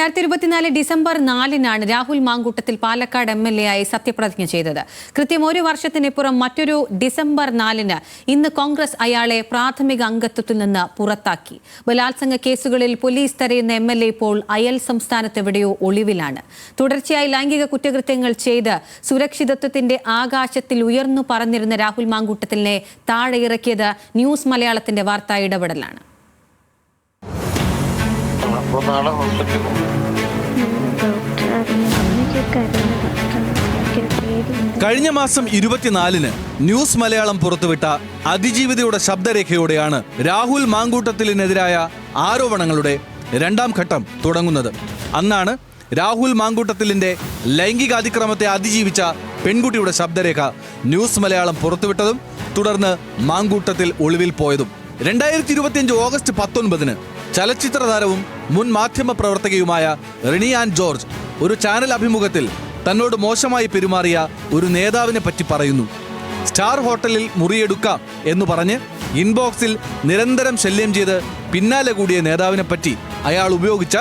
രണ്ടായിരത്തി ഇരുപത്തിനാല് ഡിസംബർ നാലിനാണ് Rahul Mamkootathil Palakkad M L A ആയി സത്യപ്രതിജ്ഞ ചെയ്തത്. കൃത്യം ഒരു വർഷത്തിനിപ്പുറം മറ്റൊരു ഡിസംബർ നാലിന് ഇന്ന് കോൺഗ്രസ് അയാളെ പ്രാഥമിക അംഗത്വത്തിൽ നിന്ന് പുറത്താക്കി. ബലാത്സംഗ കേസുകളിൽ പോലീസ് തെരയുന്ന എം എൽ എ ഇപ്പോൾ അയൽ സംസ്ഥാനത്ത് എവിടെയോ ഒളിവിലാണ്. തുടർച്ചയായി ലൈംഗിക കുറ്റകൃത്യങ്ങൾ ചെയ്ത് സുരക്ഷിതത്വത്തിന്റെ ആകാശത്തിൽ ഉയർന്നു പറഞ്ഞിരുന്ന രാഹുൽ മാങ്കൂട്ടത്തിലിനെ താഴെ ഇറക്കിയത് ന്യൂസ് മലയാളത്തിന്റെ വാർത്താ ഇടപെടലാണ്. കഴിഞ്ഞ മാസം ഇരുപത്തിനാലിന് ന്യൂസ് മലയാളം പുറത്തുവിട്ട അതിജീവിതയുടെ ശബ്ദരേഖയോടെയാണ് രാഹുൽ മാങ്കൂട്ടത്തിലിനെതിരായ ആരോപണങ്ങളുടെ രണ്ടാം ഘട്ടം തുടങ്ങുന്നത്. അന്നാണ് രാഹുൽ മാങ്കൂട്ടത്തിലിന്റെ ലൈംഗികാതിക്രമത്തെ അതിജീവിച്ച പെൺകുട്ടിയുടെ ശബ്ദരേഖ ന്യൂസ് മലയാളം പുറത്തുവിട്ടതും തുടർന്ന് മാങ്കൂട്ടത്തിൽ ഒളിവിൽ പോയതും. രണ്ടായിരത്തി ഇരുപത്തിയഞ്ച് ഓഗസ്റ്റ് പത്തൊൻപതിന് ചലച്ചിത്ര താരവും മുൻ മാധ്യമ പ്രവർത്തകയുമായ റിനി ആൻ ജോർജ് ഒരു ചാനൽ അഭിമുഖത്തിൽ തന്നോട് മോശമായി പെരുമാറിയ ഒരു നേതാവിനെ പറ്റി പറയുന്നു. സ്റ്റാർ ഹോട്ടലിൽ മുറിയെടുക്കാം എന്ന് പറഞ്ഞ് ഇൻബോക്സിൽ നിരന്തരം ശല്യം ചെയ്ത് പിന്നാലെ കൂടിയ നേതാവിനെ പറ്റി അയാൾ ഉപയോഗിച്ച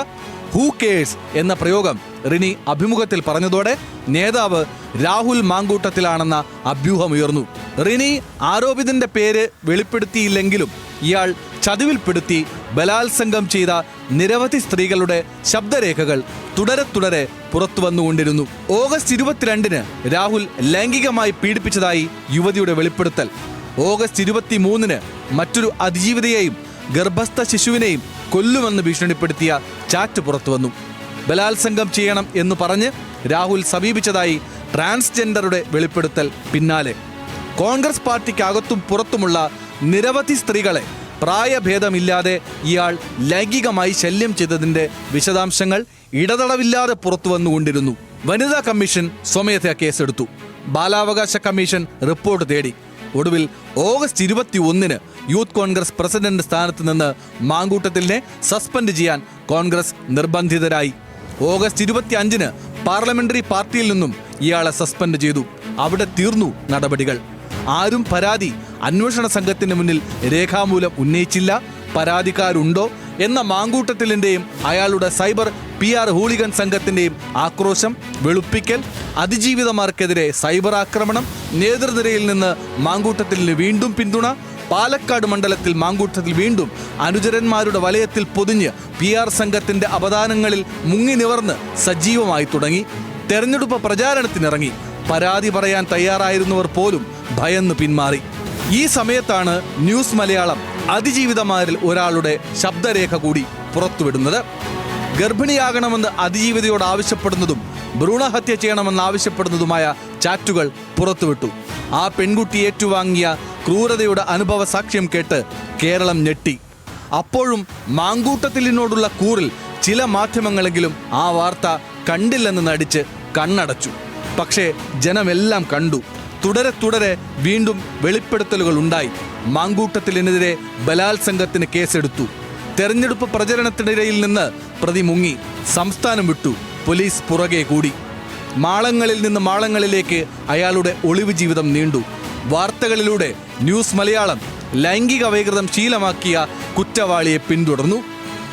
ഹൂ കേഴ്സ് എന്ന പ്രയോഗം റിനി അഭിമുഖത്തിൽ പറഞ്ഞതോടെ നേതാവ് രാഹുൽ മാങ്കൂട്ടത്തിലാണെന്ന അഭ്യൂഹമുയർന്നു. റിനി ആരോപിതന്റെ പേര് വെളിപ്പെടുത്തിയില്ലെങ്കിലും ഇയാൾ ചതിവിൽപ്പെടുത്തി ബലാത്സംഗം ചെയ്ത നിരവധി സ്ത്രീകളുടെ ശബ്ദരേഖകൾ തുടരെ തുടരെ പുറത്തു വന്നുകൊണ്ടിരുന്നു. ഓഗസ്റ്റ് ഇരുപത്തിരണ്ടിന് രാഹുൽ ലൈംഗികമായി പീഡിപ്പിച്ചതായി യുവതിയുടെ വെളിപ്പെടുത്തൽ. ഓഗസ്റ്റ് ഇരുപത്തി മൂന്നിന് മറ്റൊരു അതിജീവിതയെയും ഗർഭസ്ഥ ശിശുവിനെയും കൊല്ലുമെന്ന് ഭീഷണിപ്പെടുത്തിയ ചാറ്റ് പുറത്തു വന്നു. ബലാത്സംഗം ചെയ്യണം എന്ന് പറഞ്ഞ് രാഹുൽ സമീപിച്ചതായി ട്രാൻസ്ജെൻഡറുടെ വെളിപ്പെടുത്തൽ പിന്നാലെ. കോൺഗ്രസ് പാർട്ടിക്കകത്തും പുറത്തുമുള്ള നിരവധി സ്ത്രീകളെ പ്രായഭേദമില്ലാതെ ഇയാൾ ലൈംഗികമായി ശല്യം ചെയ്തതിന്റെ വിശദാംശങ്ങൾ ഇടതടവില്ലാതെ പുറത്തു വന്നുകൊണ്ടിരുന്നു. വനിതാ കമ്മീഷൻ സ്വമേധയാ കേസെടുത്തു. ബാലാവകാശ കമ്മീഷൻ റിപ്പോർട്ട് തേടി. ഒടുവിൽ ഓഗസ്റ്റ് ഇരുപത്തി ഒന്നിന് യൂത്ത് കോൺഗ്രസ് പ്രസിഡന്റ് സ്ഥാനത്ത് നിന്ന് മാങ്കൂട്ടത്തിലിനെ സസ്പെൻഡ് ചെയ്യാൻ കോൺഗ്രസ് നിർബന്ധിതരായി. ഓഗസ്റ്റ് ഇരുപത്തി അഞ്ചിന് പാർലമെന്ററി പാർട്ടിയിൽ നിന്നും ഇയാളെ സസ്പെൻഡ് ചെയ്തു. അവിടെ തീർന്നു നടപടികൾ. ആരും പരാതി അന്വേഷണ സംഘത്തിന് മുന്നിൽ രേഖാമൂലം ഉന്നയിച്ചില്ല. പരാതിക്കാരുണ്ടോ എന്ന മാങ്കൂട്ടത്തിലിന്റെയും അയാളുടെ സൈബർ പി ആർ ഹൂളിഗൻ സംഘത്തിന്റെയും ആക്രോശം വെളുപ്പിക്കൽ അതിജീവിതമാർക്കെതിരെ സൈബർ ആക്രമണം നേതൃനിരയിൽ നിന്ന് മാങ്കൂട്ടത്തിന് വീണ്ടും പിന്തുണ പാലക്കാട് മണ്ഡലത്തിൽ മാങ്കൂട്ടത്തിൽ വീണ്ടും അനുചരന്മാരുടെ വലയത്തിൽ പൊതിഞ്ഞ് പി ആർ സംഘത്തിന്റെ അവദാനങ്ങളിൽ മുങ്ങി നിവർന്ന് സജീവമായി തുടങ്ങി. തെരഞ്ഞെടുപ്പ് പ്രചാരണത്തിനിറങ്ങി. പരാതി പറയാൻ തയ്യാറായിരുന്നവർ പോലും ഭയന്ന് പിന്മാറി. ഈ സമയത്താണ് ന്യൂസ് മലയാളം അതിജീവിതമാരിൽ ഒരാളുടെ ശബ്ദരേഖ കൂടി പുറത്തുവിടുന്നത്. ഗർഭിണിയാകണമെന്ന് അതിജീവിതയോട് ആവശ്യപ്പെടുന്നതും ഭ്രൂണഹത്യ ചെയ്യണമെന്ന് ആവശ്യപ്പെടുന്നതുമായ ചാറ്റുകൾ പുറത്തുവിട്ടു. ആ പെൺകുട്ടി ഏറ്റുവാങ്ങിയ ക്രൂരതയുടെ അനുഭവ സാക്ഷ്യം കേട്ട് കേരളം ഞെട്ടി. അപ്പോഴും മാങ്കൂട്ടത്തിലിനോടുള്ള കൂറിൽ ചില മാധ്യമങ്ങളെങ്കിലും ആ വാർത്ത കണ്ടില്ലെന്ന് നടിച്ച് കണ്ണടച്ചു. പക്ഷേ ജനമെല്ലാം കണ്ടു. തുടരെ തുടരെ വീണ്ടും വെളിപ്പെടുത്തലുകൾ ഉണ്ടായി. മാങ്കൂട്ടത്തിനെതിരെ ബലാത്സംഗത്തിന് കേസെടുത്തു. തെരഞ്ഞെടുപ്പ് പ്രചരണത്തിനിടയിൽ നിന്ന് പ്രതി മുങ്ങി. സംസ്ഥാനം വിട്ടു. പോലീസ് പുറകെ കൂടി. മാളങ്ങളിൽ നിന്ന് മാളങ്ങളിലേക്ക് അയാളുടെ ഒളിവ് ജീവിതം നീണ്ടു. വാർത്തകളിലൂടെ ന്യൂസ് മലയാളം ലൈംഗിക വൈകൃതം ശീലമാക്കിയ കുറ്റവാളിയെ പിന്തുടർന്നു.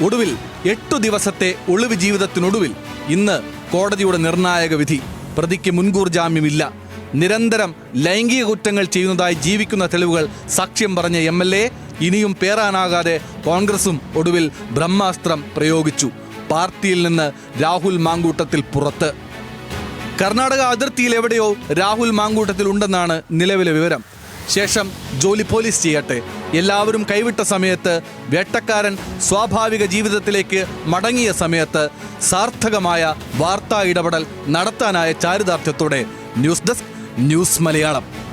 ഒടുവിൽ എട്ടു ദിവസത്തെ ഒളിവ് ജീവിതത്തിനൊടുവിൽ ഇന്ന് കോടതിയുടെ നിർണായക വിധി. പ്രതിക്ക് മുൻകൂർ ജാമ്യമില്ല. നിരന്തരം ലൈംഗിക കുറ്റങ്ങൾ ചെയ്യുന്നതായി ജീവിക്കുന്ന തെളിവുകൾ സാക്ഷ്യം പറഞ്ഞ എം ഇനിയും പേറാനാകാതെ കോൺഗ്രസും ഒടുവിൽ ബ്രഹ്മാസ്ത്രം പ്രയോഗിച്ചു. പാർട്ടിയിൽ നിന്ന് രാഹുൽ മാങ്കൂട്ടത്തിൽ പുറത്ത്. കർണാടക അതിർത്തിയിൽ എവിടെയോ രാഹുൽ മാങ്കൂട്ടത്തിൽ ഉണ്ടെന്നാണ് നിലവിലെ വിവരം. ശേഷം ജോലി പോലീസ് ചെയ്യട്ടെ. എല്ലാവരും കൈവിട്ട സമയത്ത് വേട്ടക്കാരൻ സ്വാഭാവിക ജീവിതത്തിലേക്ക് മടങ്ങിയ സമയത്ത് സാർത്ഥകമായ വാർത്താ ഇടപെടൽ നടത്താനായ ചാരിതാർത്ഥ്യത്തോടെ. News desk news Malayalam.